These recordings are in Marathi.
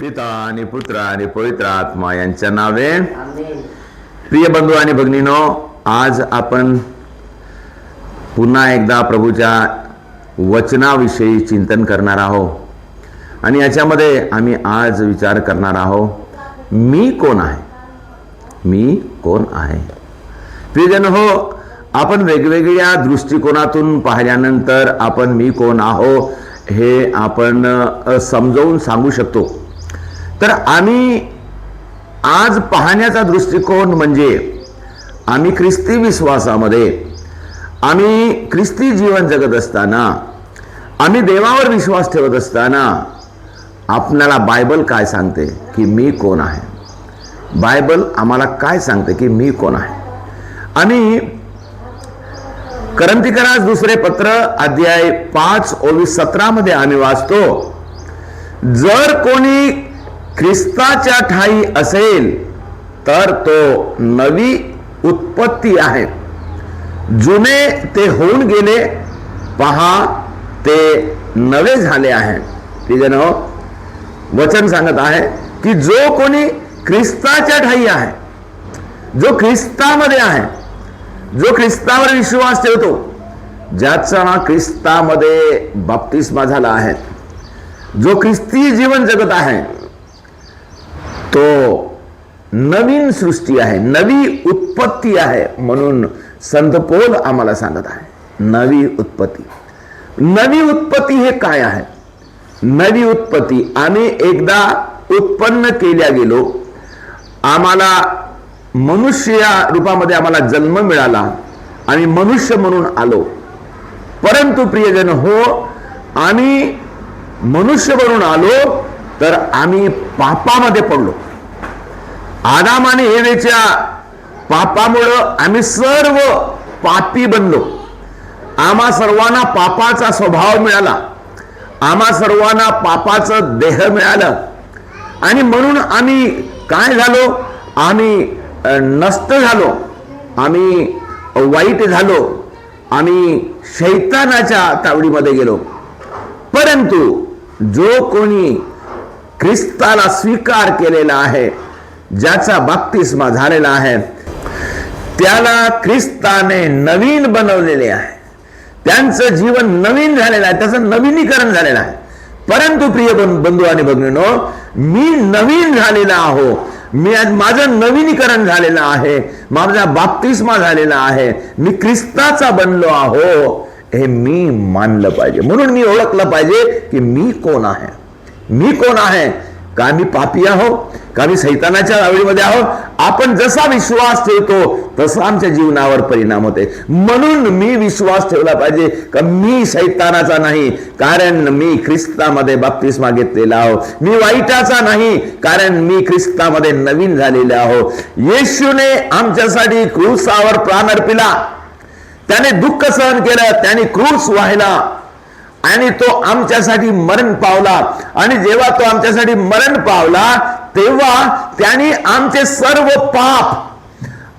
पिता आणि पुत्र आणि पवित्र आत्मा यांच्या नावे. प्रिय बंधू आणि भगिनीनो आज आपण पुन्हा एकदा प्रभूच्या वचनाविषयी चिंतन करणार आहोत. आणि याच्यामध्ये आम्ही आज विचार करणार आहोत मी कोण आहे? मी कोण आहे? प्रियजन हो आपण वेगवेगळ्या दृष्टिकोनातून पाहिल्यानंतर आपण मी कोण आहो हे आपण समजावून सांगू शकतो. तर आम्ही आज पाहण्याचा दृष्टिकोन म्हणजे आम्ही ख्रिस्ती विश्वासामध्ये आम्ही ख्रिस्ती जीवन जगत असताना आम्ही देवावर विश्वास ठेवत असताना आपल्याला बायबल काय सांगते की मी कोण आहे? बायबल आम्हाला काय सांगते की मी कोण आहे? आणि करंतीकरास दुसरे पत्र अध्याय पाच ओवीस सतरामध्ये आम्ही वाचतो जर कोणी ख्रिस्ताच्या ठाई असेल तर तो नवी उत्पत्ती आहे. जुने ते होऊन गेले पहा ते नवे झाले आहे. ठीक आहे ना वचन सांगत आहे की जो कोणी ख्रिस्ताच्या ठाई आहे जो ख्रिस्तामध्ये आहे जो ख्रिस्तावर विश्वास ठेवतो ज्याचा ख्रिस्तामध्ये बाप्तिस्मा झाला आहे जो ख्रिस्ती जीवन जगत आहे तो नवीन सृष्टी आहे नवी उत्पत्ती आहे म्हणून संतपोल आम्हाला सांगत आहे नवी उत्पत्ती. नवी उत्पत्ती हे काय आहे? नवी उत्पत्ती आम्ही एकदा उत्पन्न केल्या गेलो आम्हाला मनुष्य या रूपामध्ये आम्हाला जन्म मिळाला आणि मनुष्य म्हणून आलो. परंतु प्रियजन हो आम्ही मनुष्य म्हणून आलो तर आम्ही पापामध्ये पडलो. आदाम आणि हेवेच्या पापामुळं आम्ही सर्व पापी बनलो. आम्हा सर्वांना पापाचा स्वभाव मिळाला. आम्हा सर्वांना पापाचं देह मिळालं. आणि म्हणून आम्ही काय झालो? आम्ही नष्ट झालो. आम्ही वाईट झालो. आम्ही शैतानाच्या तावडीमध्ये गेलो. परंतु जो कोणी ख्रिस्ताला स्वीकार केलेला आहे ज्याचा बाप्तिस्मा झालेला आहे. त्याला ख्रिस्ताने नवीन बनवलेले आहे. त्यांचं जीवन नवीन झालेलं आहे त्याचं नवीनीकरण झालेलं आहे. परंतु प्रिय बंधू आणि भगिनीनो मी नवीन झालेला आहो. मी आज माझं नवीनीकरण झालेलं आहे माझा बाप्तिस्मा झालेला आहे. मी ख्रिस्ताचा बनलो आहो हे मी मानलं पाहिजे. म्हणून मी ओळखलं पाहिजे की मी कोण आहे. मी कोण आहे? का मी पापी आहो का मी सैतानाच्या आवडीमध्ये आहो आपण जसा विश्वास ठेवतो तसा आमच्या जीवनावर परिणाम होते. म्हणून मी विश्वास ठेवला पाहिजे का मी सैतानाचा नाही कारण मी ख्रिस्तामध्ये बाप्तिस्मा घेतलेला आहो. मी वाईटाचा नाही कारण मी ख्रिस्तामध्ये नवीन झालेले आहो. येशूने आमच्यासाठी क्रूसावर प्राण अर्पिला. त्याने दुःख सहन केलं त्याने क्रूस वाहिला. आणि तो आमच्यासाठी मरण पावला. आणि जेव्हा तो आमच्यासाठी मरण पावला तेव्हा त्याने आमचे सर्व पाप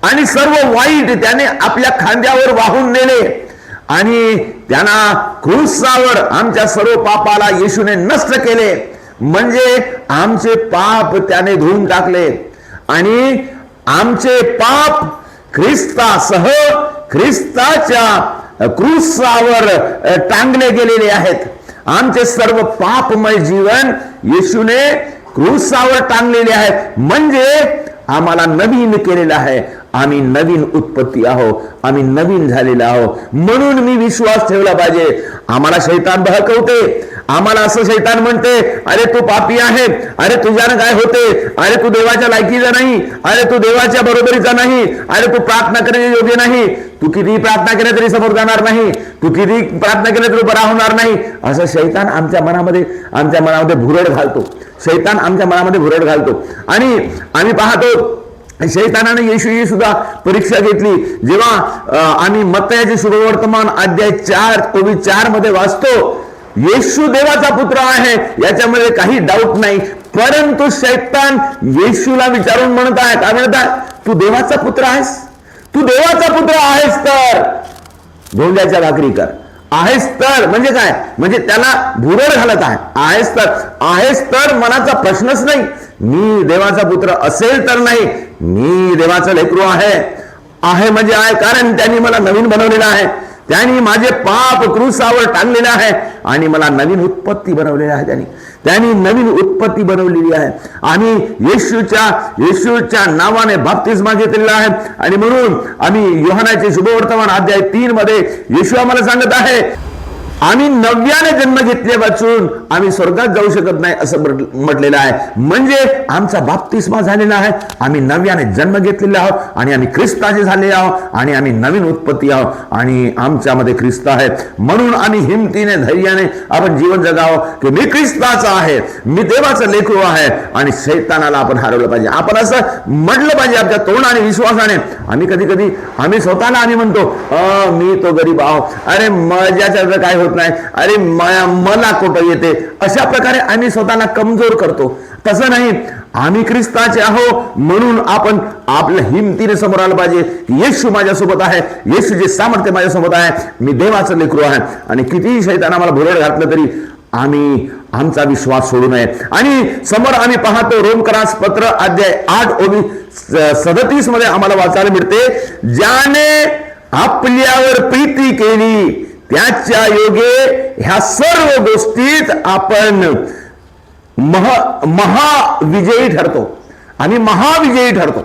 आणि सर्व वाईट त्याने आपल्या खांद्यावर वाहून नेले. आणि त्यांना क्रुसावर आमच्या सर्व पापाला येशूने नष्ट केले. म्हणजे आमचे पाप त्याने धुवून टाकले. आणि आमचे पाप ख्रिस्तासह ख्रिस्ताच्या क्रूसावर टांगले गेलेले आहेत. आमचे सर्व पापमय जीवन येशूने क्रूसावर टांगलेले आहे म्हणजे आम्हाला नवीन केलेलं आहे. आम्ही नवीन उत्पत्ती आहो आम्ही नवीन झालेलो आहो म्हणून मी विश्वास ठेवला पाहिजे. आम्हाला शैतान बहकवते. आम्हाला असं शैतान म्हणते अरे तू पापी आहे अरे तुझ्यानं काय होते अरे तू देवाच्या लायकीचा नाही अरे तू देवाच्या बरोबरीचा नाही अरे तू प्रार्थना करणे योग्य नाही तू किती प्रार्थना केल्या तरी समोर जाणार नाही तू किती प्रार्थना केल्या तरी बरा होणार नाही. असं शैतान आमच्या मनामध्ये आमच्या मनामध्ये भुरड घालतो. शैतान आमच्या मनामध्ये भुरड घालतो. आणि आम्ही पाहतो शैतानाने येशूची सुद्धा परीक्षा घेतली. जेव्हा आम्ही मत्तयाचे शुभवर्तमान अध्याय चार कोवी चारमध्ये वाचतो येशू देवाचा पुत्र आहे. याच्यामध्ये काही डाऊट नाही. परंतु शैतान येशूला विचारून म्हणत आहे. काय म्हणत आहे? तू देवाचा पुत्र आहेस? तू देवाचा पुत्र आहेस तर भोंग्याच्या भाकरी कर. आहेस तर म्हणजे काय? म्हणजे त्याला भुरळ घालत आहे. आहेस तर. आहेस तर मनाचा प्रश्नच नाही. मी देवाचा पुत्र असेल तर नाही. मी देवाचं लेकरू आहे. आहे म्हणजे आहे कारण त्यांनी मला नवीन बनवलेलं आहे. त्यांनी माझे पाप क्रुसावर टांगलेले आहे आणि मला नवीन उत्पत्ती बनवलेली आहे त्यांनी. त्यांनी नवीन उत्पत्ती बनवलेली आहे. आम्ही येशूच्या येशूच्या नावाने बाप्तिस्मा घेतलेला आहे. आणि म्हणून आम्ही योहानाचे शुभवर्तमान अध्याय तीन मध्ये येशू आम्हाला सांगत आहे आम्ही नव्याने जन्म घेतले वाचून आम्ही स्वर्गात जाऊ शकत नाही असं म्हटलेलं आहे. म्हणजे आमचा बाप्तिस्मा झालेला आहे. आम्ही नव्याने जन्म घेतलेला आहोत आणि आम्ही ख्रिस्ताचे झालेले आहोत आणि आम्ही नवीन उत्पत्ती आहोत आणि आमच्यामध्ये ख्रिस्त आहे. म्हणून आम्ही हिमतीने धैर्याने आपण जीवन जगावं की मी ख्रिस्ताचा आहे मी देवाचं लेखू आहे आणि शैतानाला आपण हरवलं पाहिजे. आपण असं म्हटलं पाहिजे आपल्या तोंडाने विश्वासाने. आम्ही कधी कधी आम्ही स्वतःला आम्ही म्हणतो "अ, मी तो गरीब आहो. अरे माझ्याच्या काय होत नाही. अरे माया मला कुठं येते? अशा प्रकारे आम्ही स्वतःला कमजोर करतो. तसं नाही आम्ही ख्रिस्ताचे आहो म्हणून आपण आपल्या हिमतीने समोर आलं पाहिजे. की येशू माझ्यासोबत आहे. येशूचे सामर्थ्य माझ्यासोबत आहे मी देवाचं लेकरू आहे. आणि कितीही शैतान आम्हाला भुरड घातलं तरी आम्ही आमचा विश्वास सोडू नये. आणि समोर आम्ही पाहतो रोमकरास पत्र अध्याय आठ ओबी सदतीसमध्ये आम्हाला वाचायला मिळते ज्याने आपल्यावर प्रीती केली त्याच्या योगे ह्या सर्व गोष्टीत आपण महा महाविजयी ठरतो. आणि महाविजयी ठरतो.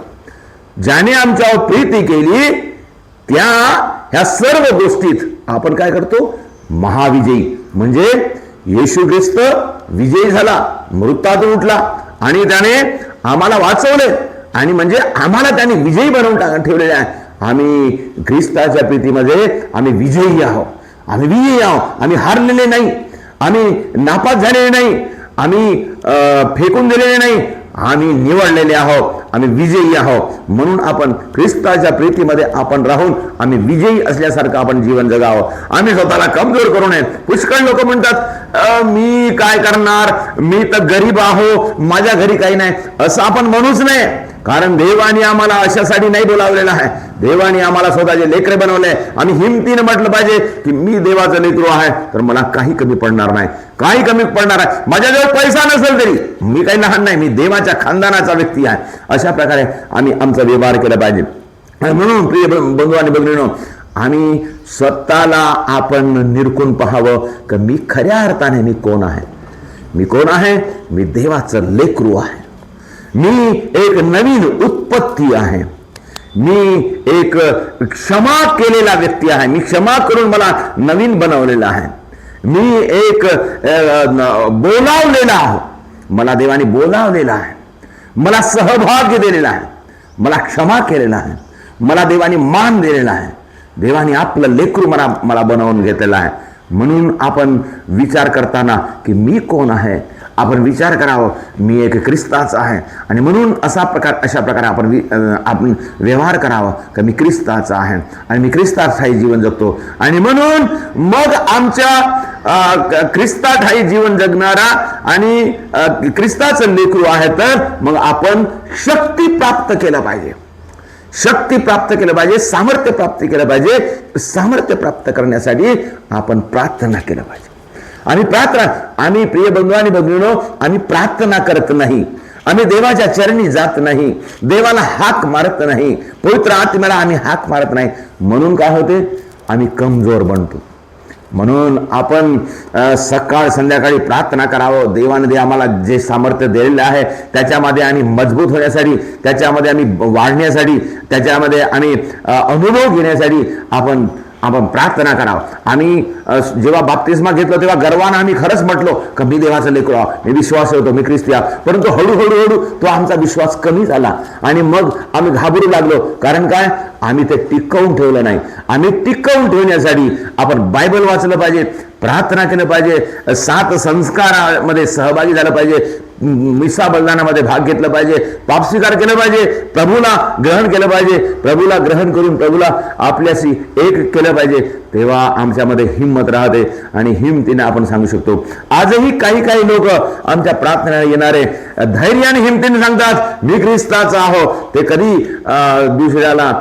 ज्याने आमच्यावर प्रीती केली त्या ह्या सर्व गोष्टीत आपण काय करतो? महाविजयी. म्हणजे येशू ख्रिस्त विजयी झाला मृतातून उठला आणि त्याने आम्हाला वाचवले. आणि म्हणजे आम्हाला त्याने विजयी बनवून टाक ठेवलेले आहे. आम्ही ख्रिस्ताच्या प्रीतीमध्ये आम्ही विजयी आहोत. आम्ही विजयी आहोत. आम्ही हारलेले नाही. आम्ही नापास झालेले नाही. आम्ही फेकून दिलेले नाही. आम्ही निवडलेले आहोत. आम्ही विजयी आहोत. म्हणून आपण ख्रिस्ताच्या प्रीतीमध्ये आपण राहून आम्ही विजयी असल्यासारखं आपण जीवन जगावं. आम्ही स्वतःला कमजोर करू नये. पुष्कळ लोक म्हणतात मी काय करणार? मी तर गरीब आहो. माझ्या घरी काही नाही. असं आपण म्हणूच नाही. कारण देवाने आम्हाला अशासाठी नाही बोलावलेलं आहे. देवाने आम्हाला स्वतःचे लेकरे बनवले. आम्ही हिमतीनं म्हटलं पाहिजे की मी देवाचं लेकरू आहे तर मला काही कमी पडणार नाही. काही कमी पडणार आहे. माझ्याजवळ पैसा नसेल तरी. मी काही लहान नाही मी देवाच्या खानदानाचा व्यक्ती आहे. अशा प्रकारे आम्ही आमचा व्यवहार केला पाहिजे. आणि म्हणून प्रिय बंधू आणि भगिनीनो आम्ही स्वतःला आपण निरकून पाहावं की मी खऱ्या अर्थाने मी कोण आहे? मी कोण आहे? मी देवाचं लेकरू आहे. मी एक नवीन उत्पत्ती आहे. मी एक क्षमा केलेला व्यक्ती आहे. मी क्षमा करून मला नवीन बनवलेला आहे. मी एक बोलावलेला आहे. मला देवाने बोलावलेला आहे. मला सहभाग्य दिलेला आहे. मला क्षमा केलेला आहे. मला देवाने मान दिलेला आहे. देवाने आपलं लेकरू मला मला बनवून घेतलेलं आहे. म्हणून आपण विचार करताना की मी कोण आहे? आपण विचार करावं मी एक ख्रिस्ताचा आहे. आणि म्हणून असा प्रकार अशा प्रकारे आपण वि- आपण व्यवहार करावा की मी ख्रिस्ताचा आहे. आणि मी ख्रिस्ताठाई जीवन जगतो. आणि म्हणून मग आमच्या अं, ख्रिस्ताठाई जीवन जगणारा आणि ख्रिस्ताचं लेकरू आहे तर मग आपण शक्ती प्राप्त केलं पाहिजे. शक्ती प्राप्त केलं पाहिजे सामर्थ्य प्राप्त केलं पाहिजे. सामर्थ्य प्राप्त करण्यासाठी आपण प्रार्थना केलं पाहिजे. आम्ही प्रार्थना आम्ही प्रिय बंधू आणि भगिनीनो आम्ही प्रार्थना करत नाही. आम्ही देवाच्या चरणी जात नाही. देवाला हाक मारत नाही. पवित्र आत्म्याला आम्ही हाक मारत नाही. म्हणून काय होते? आम्ही कमजोर बनतो. म्हणून आपण सकाळ संध्याकाळी प्रार्थना करावं. देवाने दे आम्हाला जे सामर्थ्य दिलेलं आहे त्याच्यामध्ये आणि मजबूत होण्यासाठी त्याच्यामध्ये आम्ही वाढण्यासाठी त्याच्यामध्ये आम्ही अनुभव घेण्यासाठी आपण आपण प्रार्थना करावं. आम्ही जेव्हा बाप्तिस्मा घेतलो तेव्हा गर्वानं आम्ही खरंच म्हटलो का मी देवाचं लेकरू आहो, मी विश्वास होतो मी ख्रिस्ती आहो. परंतु हळूहळू हळू तो आमचा विश्वास कमी झाला. आणि मग आम्ही घाबरू लागलो. कारण काय? आम्ही ते टिकवून ठेवलं नाही. आम्ही टिकवून ठेवण्यासाठी आपण बायबल वाचलं पाहिजे प्रार्थना केलं पाहिजे सात संस्कारामध्ये सहभागी झालं पाहिजे मिसा बलिदानामध्ये भाग घेतला पाहिजे पाप स्वीकार केलं पाहिजे प्रभूला ग्रहण केलं पाहिजे प्रभूला ग्रहण करून प्रभूला आपल्याशी एक केलं पाहिजे तेव्हा आमच्यामध्ये हिंमत राहते आणि हिमतीने आपण सांगू शकतो. आजही काही काही लोक आमच्या प्रार्थनेला येणारे धैर्य आणि हिमतीने सांगतात मी ख्रिस्ताचा आहो. ते कधी दुसऱ्याला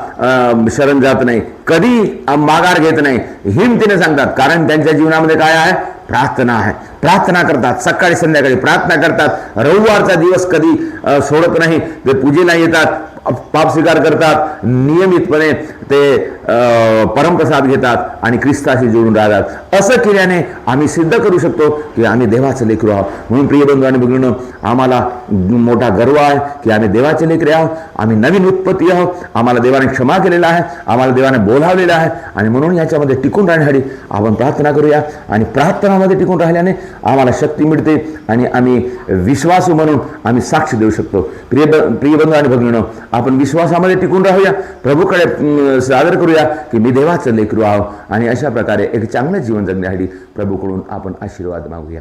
शरण जात नाही. कधी माघार घेत नाही. हिमतीने सांगतात. कारण त्यांच्या जीवनामध्ये काय आहे? प्रार्थना आहे. प्रार्थना करतात. सकाळी संध्याकाळी प्रार्थना करतात. रविवारचा दिवस कधी सोडत नाही. ते पूजेला येतात. पाप स्वीकार करतात नियमितपणे ते परमप्रसाद घेतात आणि ख्रिस्ताशी जोडून राहतात. असं केल्याने आम्ही सिद्ध करू शकतो की आम्ही देवाचे लेकरू आहोत. म्हणून प्रिय बंधू आणि बघणं आम्हाला मोठा गर्व आहे की आम्ही देवाचे लेकरे आहोत. आम्ही नवीन उत्पत्ती आहोत. आम्हाला देवाने क्षमा केलेला आहे. आम्हाला देवाने बोलावलेलं आहे. आणि म्हणून याच्यामध्ये टिकून राहण्यासाठी आपण प्रार्थना करूया. आणि प्रार्थनामध्ये टिकून राहिल्याने आम्हाला शक्ती मिळते आणि आम्ही विश्वासू म्हणून आम्ही साक्ष देऊ शकतो. प्रिय ब- प्रिय बंधू आणि भगिनीनो आपण विश्वासामध्ये टिकून राहूया. प्रभूकडे सादर करूया की मी देवाचं लेकरू आहो. आणि अशा प्रकारे एक चांगलं जीवन जगण्यासाठी प्रभूकडून आपण आशीर्वाद मागूया.